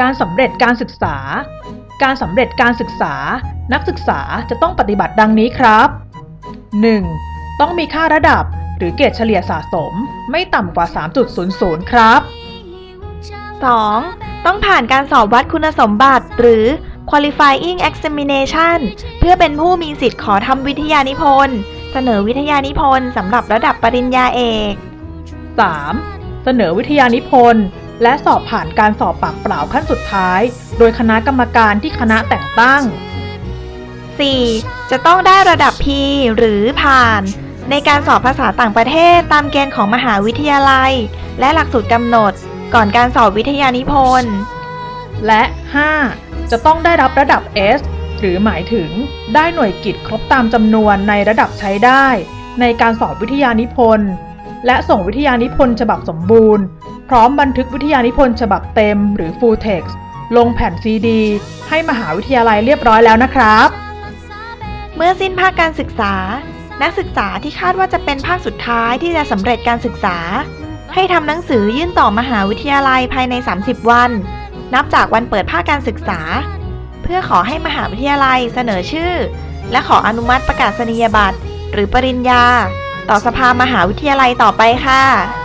การสำเร็จการศึกษา การสำเร็จการศึกษา นักศึกษาจะต้องปฏิบัติดังนี้ครับ 1. ต้องมีค่าระดับหรือเกรดเฉลี่ยสะสม ไม่ต่ำกว่า 3.00 ครับ 2. ต้องผ่านการสอบวัดคุณสมบัติ หรือ qualifying examination เพื่อเป็นผู้มีสิทธิ์ขอทำวิทยานิพนธ์ เสนอวิทยานิพนธ์สำหรับระดับปริญญาเอก 3. เสนอวิทยานิพนธ์ และสอบผ่านการสอบปากเปล่าขั้นสุดท้าย โดยคณะกรรมการที่คณะแต่งตั้ง 4. จะต้องได้ระดับ P หรือผ่าน ในการสอบภาษาต่างประเทศตามเกณฑ์ของมหาวิทยาลัย และหลักสูตรกำหนด ก่อนการสอบวิทยานิพนธ์ และ 5. จะต้องได้รับระดับ S หรือหมายถึงได้หน่วยกิจครบตามจำนวนในระดับใช้ได้ ในการสอบวิทยานิพนธ์ และส่งวิทยานิพนธ์ฉบับสมบูรณ์ พร้อมบันทึกวิทยานิพนธ์ฉบับเต็มหรือ full text ลงแผ่นซีดี ให้มหาวิทยาลัยเรียบร้อยแล้วนะครับ เมื่อสิ้นภาคการศึกษา นักศึกษาที่คาดว่าจะเป็นภาคสุดท้ายที่จะสำเร็จการศึกษา ให้ทำหนังสือยื่นต่อมหาวิทยาลัยภายใน 30 วัน นับจากวันเปิดภาคการศึกษา เพื่อขอให้มหาวิทยาลัยเสนอชื่อ และขออนุมัติประกาศนียบัตร หรือปริญญา ต่อสภามหาวิทยาลัยต่อไปค่ะ